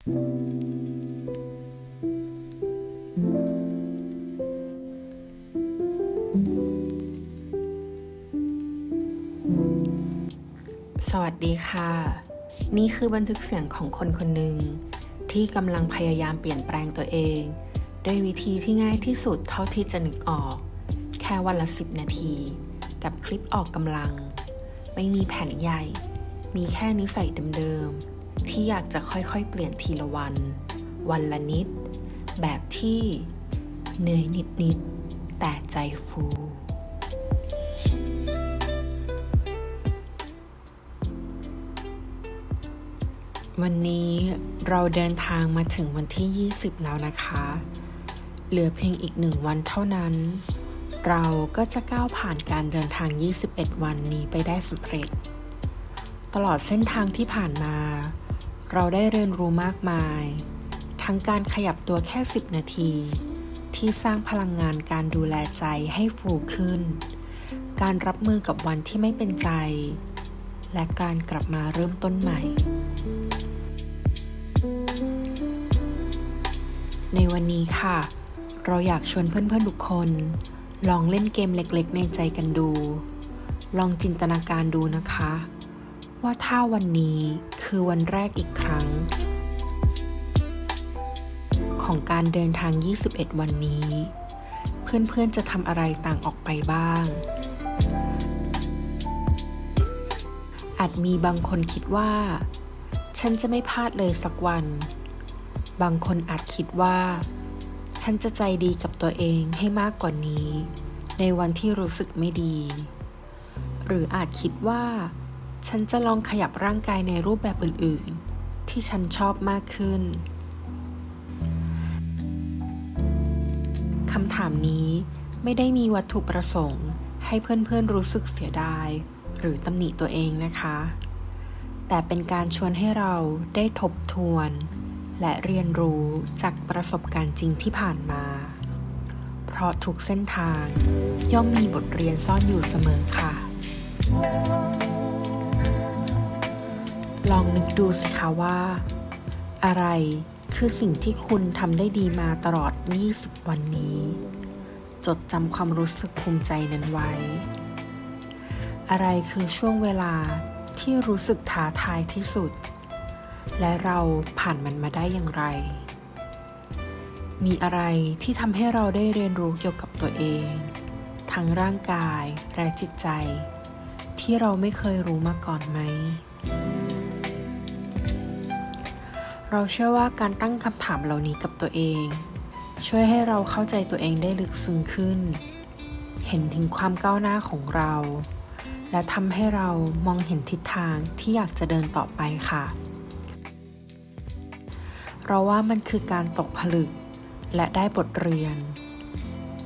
สวัสดีค่ะ นี่คือบันทึกเสียงของคนคนหนึ่งที่กำลังพยายามเปลี่ยนแปลงตัวเอง ด้วยวิธีที่ง่ายที่สุดเท่าที่จะนึกออก แค่วันละสิบนาที กับคลิปออกกำลัง ไม่มีแผนใหญ่ มีแค่นิสัยเดิมๆ ที่อยากจะค่อยๆ เปลี่ยนทีละวัน วันละนิด แบบที่เหนื่อยนิดๆ แต่ใจฟู วันนี้เราเดินทางมาถึงวันที่ 20 แล้วนะคะ เหลือเพียงอีกหนึ่งวันเท่านั้น เราก็จะก้าวผ่านการเดินทาง 21 วันนี้ไปได้สำเร็จ ตลอดเส้นทางที่ผ่านมา เราได้เรียนรู้มากมาย ทั้งการขยับตัวแค่ 10 นาที ที่สร้างพลังงานการดูแลใจให้ฟูขึ้น การรับมือกับวันที่ไม่เป็นใจ และการกลับมาเริ่มต้นใหม่ ในวันนี้ค่ะ เราอยากชวนเพื่อนๆทุกคน ลองเล่นเกมเล็กๆ ในใจกันดู ลองจินตนาการดูนะคะ ว่าถ้าวันนี้ คือวันแรกอีกครั้ง ของการเดินทาง 21 วันนี้ เพื่อนๆจะทำอะไรต่างออกไปบ้าง อาจมีบางคนคิดว่า ฉันจะไม่พลาดเลยสักวัน บางคนอาจคิดว่า ฉันจะใจดีกับตัวเองให้มากกว่านี้ ในวันที่รู้สึกไม่ดี หรืออาจคิดว่า ฉันจะลองขยับร่างกายในรูปแบบอื่น ๆ ที่ฉันชอบมากขึ้น คำถามนี้ไม่ได้มีวัตถุประสงค์ ให้เพื่อน ๆ รู้สึกเสียดาย หรือตำหนิตัวเองนะคะ แต่เป็นการชวนให้เราได้ทบทวน และเรียนรู้จากประสบการณ์จริงที่ผ่านมา เพราะทุกเส้นทางย่อมมีบทเรียนซ่อนอยู่เสมอค่ะ ลองนึกดูสิคะว่า อะไรคือสิ่งที่คุณทำได้ดีมาตลอด 20 วันนี้ จดจำความรู้สึกภูมิใจนั้นไว้ อะไรคือช่วงเวลาที่รู้สึกท้าทายที่สุด และเราผ่านมันมาได้อย่างไร มีอะไรที่ทำให้เราได้เรียนรู้เกี่ยวกับตัวเอง ทั้งร่างกายและจิตใจ ที่เราไม่เคยรู้มาก่อนไหม เราเชื่อว่าการตั้งคำถามเหล่านี้กับตัวเอง ช่วยให้เราเข้าใจตัวเองได้ลึกซึ้งขึ้น เห็นถึงความก้าวหน้าของเรา และทำให้เรามองเห็นทิศทางที่อยากจะเดินต่อไปค่ะ เราว่ามันคือการตกผลึก และได้บทเรียน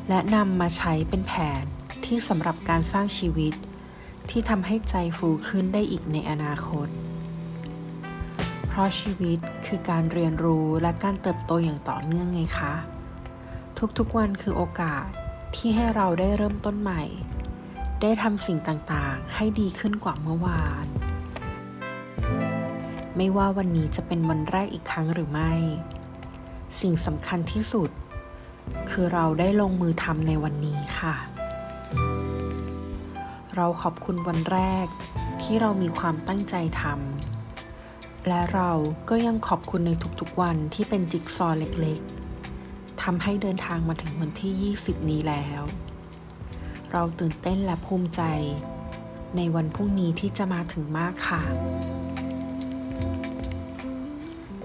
และนำมาใช้เป็นแผนที่สำหรับการสร้างชีวิต ที่ทำให้ใจฟูขึ้นได้อีกในอนาคต เพราะชีวิตคือการเรียนรู้และการเติบโตอย่างต่อเนื่องไงคะ ทุกๆวันคือโอกาสที่ให้เราได้เริ่มต้นใหม่ ได้ทำสิ่งต่างๆ ให้ดีขึ้นกว่าเมื่อวาน ไม่ว่าวันนี้จะเป็นวันแรกอีกครั้งหรือไม่ สิ่งสำคัญที่สุด คือเราได้ลงมือทำในวันนี้ค่ะ เราขอบคุณวันแรกที่เรามีความตั้งใจทำ และเราก็ยังขอบคุณในทุกๆวันที่เป็นจิ๊กซอว์เล็กๆทำให้เดินทางมาถึงวันที่ 20 นี้แล้ว เราตื่นเต้นและภูมิใจ ในวันพรุ่งนี้ที่จะมาถึงมากค่ะ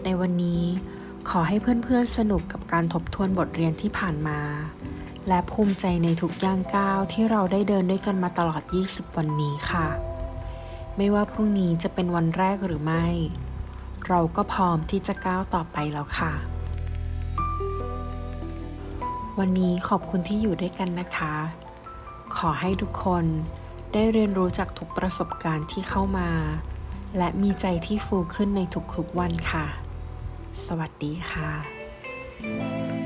ในวันนี้ขอให้เพื่อนๆสนุกกับการทบทวนบทเรียนที่ผ่านมา และภูมิใจในทุกย่างก้าวที่เราได้เดินด้วยกันมาตลอด 20 วันนี้ค่ะ ไม่ว่าพรุ่งนี้จะเป็นวันแรกหรือไม่ เราก็พร้อมที่จะก้าวต่อไปแล้วค่ะ วันนี้ขอบคุณที่อยู่ด้วยกันนะคะ ขอให้ทุกคนได้เรียนรู้จากทุกประสบการณ์ที่เข้ามา และมีใจที่ฟูขึ้นในทุกๆวันค่ะ สวัสดีค่ะ